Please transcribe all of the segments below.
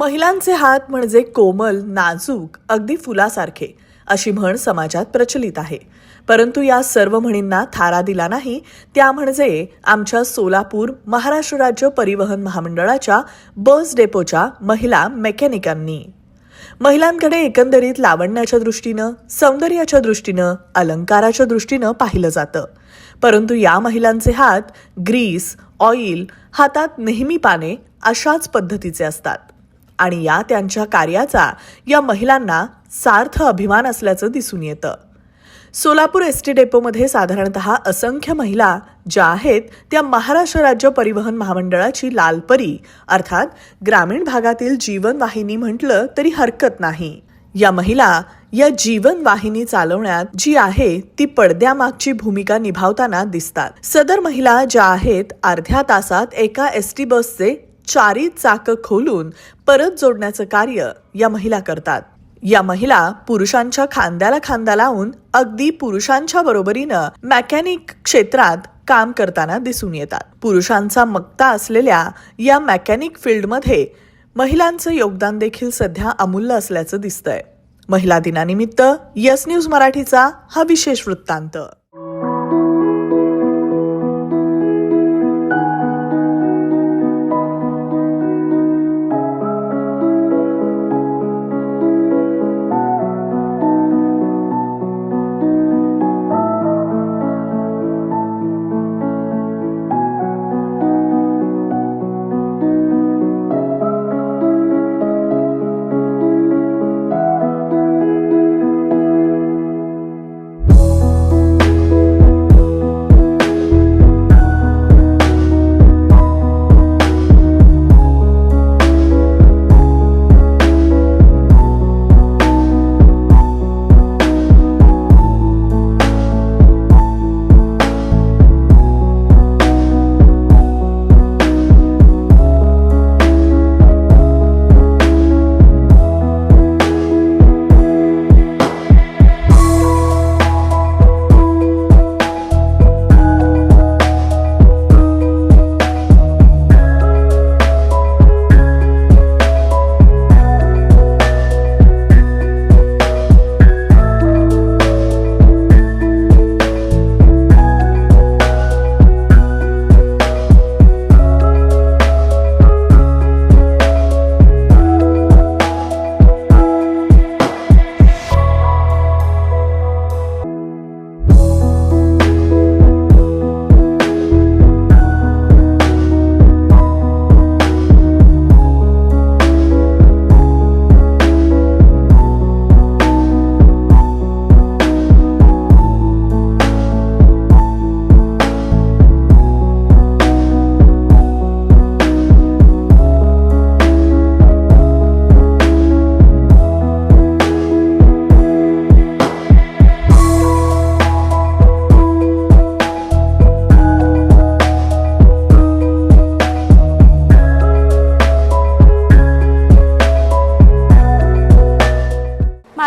महिलांचे हात म्हणजे कोमल नाजूक अगदी फुलासारखे अशी म्हण समाजात प्रचलित आहे. परंतु या सर्व म्हणींना थारा दिला नाही त्या म्हणजे आमच्या सोलापूर महाराष्ट्र राज्य परिवहन महामंडळाच्या बस डेपोच्या महिला मेकॅनिकांनी. महिलांकडे एकंदरीत लावण्याच्या दृष्टीनं सौंदर्याच्या दृष्टीनं अलंकाराच्या दृष्टीनं पाहिलं जातं. परंतु या महिलांचे हात ग्रीस ऑइल हातात नेहमी पाने अशाच पद्धतीचे असतात. आणि या त्यांच्या कार्याचा या महिलांना सार्थ अभिमान असल्याचं दिसून येतं. सोलापूर एस टी डेपोमध्ये साधारणतः असंख्य महिला ज्या आहेत त्या महाराष्ट्र राज्य परिवहन महामंडळाची लालपरी अर्थात ग्रामीण भागातील जीवनवाहिनी म्हटलं तरी हरकत नाही. या महिला या जीवनवाहिनी चालवण्यात जी आहे ती पडद्यामागची भूमिका निभावताना दिसतात. सदर महिला ज्या आहेत अर्ध्या तासात एका एस टी बसचे चारी चाक खोलून परत जोडण्याचं कार्य या महिला करतात. या महिला पुरुषांच्या खांद्याला खांदा लावून अगदी पुरुषांच्या बरोबरीनं मेकॅनिक क्षेत्रात काम करताना दिसून येतात. पुरुषांचा मक्ता असलेल्या या मेकॅनिक फील्डमध्ये महिलांचं योगदान देखील सध्या अमूल्य असल्याचं दिसतंय. महिला दिनानिमित्त यस न्यूज मराठीचा हा विशेष वृत्तांत.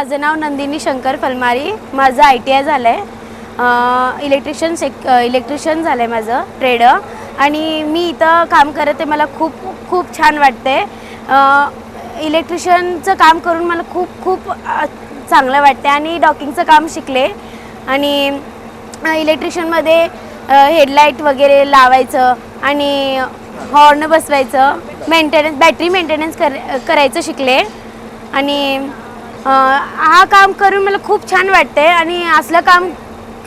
माझं नाव नंदिनी शंकर फलमारी. माझं आय टी आय झालं आहे इलेक्ट्रिशियन सेक इलेक्ट्रिशियन झालं आहे माझं ट्रेड आणि मी इथं काम करत आहे मला खूप खूप छान वाटते इलेक्ट्रिशियनचं काम करून मला खूप खूप चांगलं वाटते आणि डॉकिंगचं काम शिकले. आणि इलेक्ट्रिशियनमध्ये हेडलाईट वगैरे लावायचं आणि हॉर्न बसवायचं मेंटेनन्स बॅटरी मेंटेनन्स कर करायचं शिकले. आणि हा काम करून मला खूप छान वाटते आणि असलं काम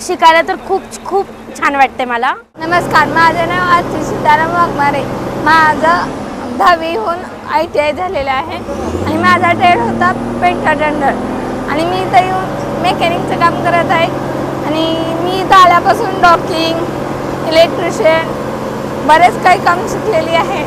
शिकायला तर खूप खूप छान वाटते मला. नमस्कार माझं नाव आरती सीताराम वाघमारे. माझं दहावीहून आय टी आय झालेलं आहे आणि माझा ट्रेड होता पेंटर अटेंडर आणि मी इथं येऊन मेकॅनिकचं काम करत आहे. आणि मी इथं आल्यापासून डॉकिंग इलेक्ट्रिशियन बरेच काही काम शिकलेली आहे.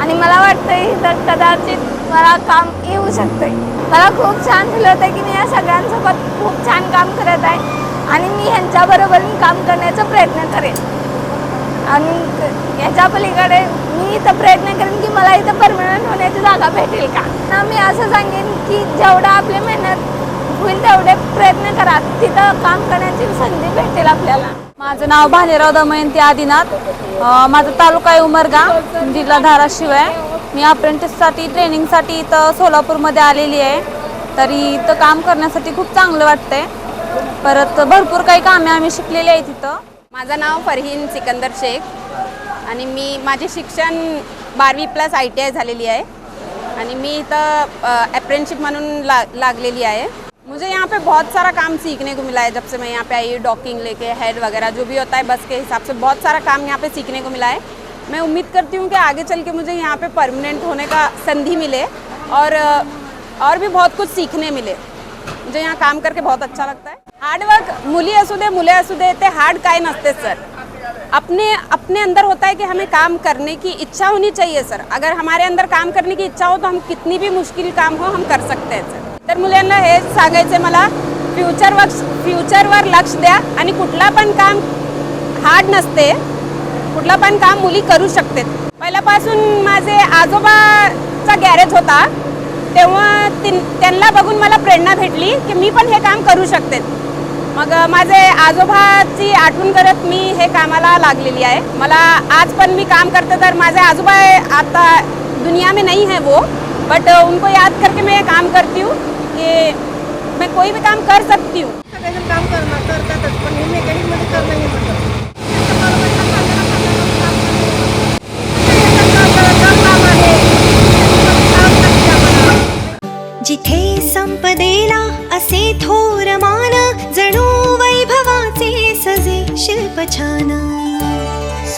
आणि मला वाटतं इथं कदाचित मला काम येऊ शकते मला खूप छान फील होतं की मी या सगळ्यांसोबत खूप छान काम करत आहे आणि मी ह्यांच्याबरोबर काम करण्याचा प्रयत्न करेन. आणि याच्या पलीकडे मी इथं प्रयत्न करेन की मला इथं परमनंट होण्याची जागा भेटेल का? ना मी असं सांगेन की जेवढं आपली मेहनत होईल तेवढे प्रयत्न करा. तिथं काम करण्याची संधी भेटेल आपल्याला. माझं नाव भालेराव दमयंती आदिनाथ. माझा तालुका आहे उमरगा जिल्हा धाराशिव आहे. मी अप्रेंटिससाठी ट्रेनिंगसाठी इथं सोलापूरमध्ये आलेली आहे. तरी इथं काम करण्यासाठी खूप चांगलं वाटतंय. परत भरपूर काही कामे आम्ही शिकलेली आहेत तिथं माझं नाव फरहीन सिकंदर शेख आणि मी माझे शिक्षण बारवी प्लस आय टी आय झालेली आहे. आणि मी इथं अप्रेंटशिप म्हणून ला लागलेली आहे. मुझे यहाँ पे बहुत सारा काम सीखने को मिला है जब से मैं यहाँ पे आई डॉकिंग लेके हेड वगैरह जो भी होता है बस के हिसाब से बहुत सारा काम यहाँ पे सीखने को मिला है। मैं उम्मीद करती हूँ कि आगे चल के मुझे यहाँ पे परमानेंट होने का संधि मिले और और भी बहुत कुछ सीखने मिले। मुझे यहाँ काम करके बहुत अच्छा लगता है। हार्डवर्क मुली असू दे मुले असू दे ते हार्ड काय नसते सर अपने अपने अंदर होता है कि हमें काम करने की इच्छा होनी चाहिए सर अगर हमारे अंदर काम करने की इच्छा हो तो हम कितनी भी मुश्किल काम हो हम कर सकते हैं सर तर मुलांना हेच सांगायचं आहे मला फ्युचर फ्युचरवर लक्ष द्या आणि कुठला पण काम हार्ड नसते कुठलं पण काम मुली करू शकते पहिल्यापासून माझे आजोबाचा गॅरेज होता तेव्हा त्यांना बघून मला प्रेरणा भेटली की मी पण हे काम करू शकते मग माझे आजोबाची आठवण करत मी हे कामाला लागलेली आहे. मला आज पण मी काम करते तर माझे आजोबा आता दुनिया में नहीं है वो बट उनको याद करके मैं ये काम करती हूँ कि मैं कोई भी काम कर सकती हूँ.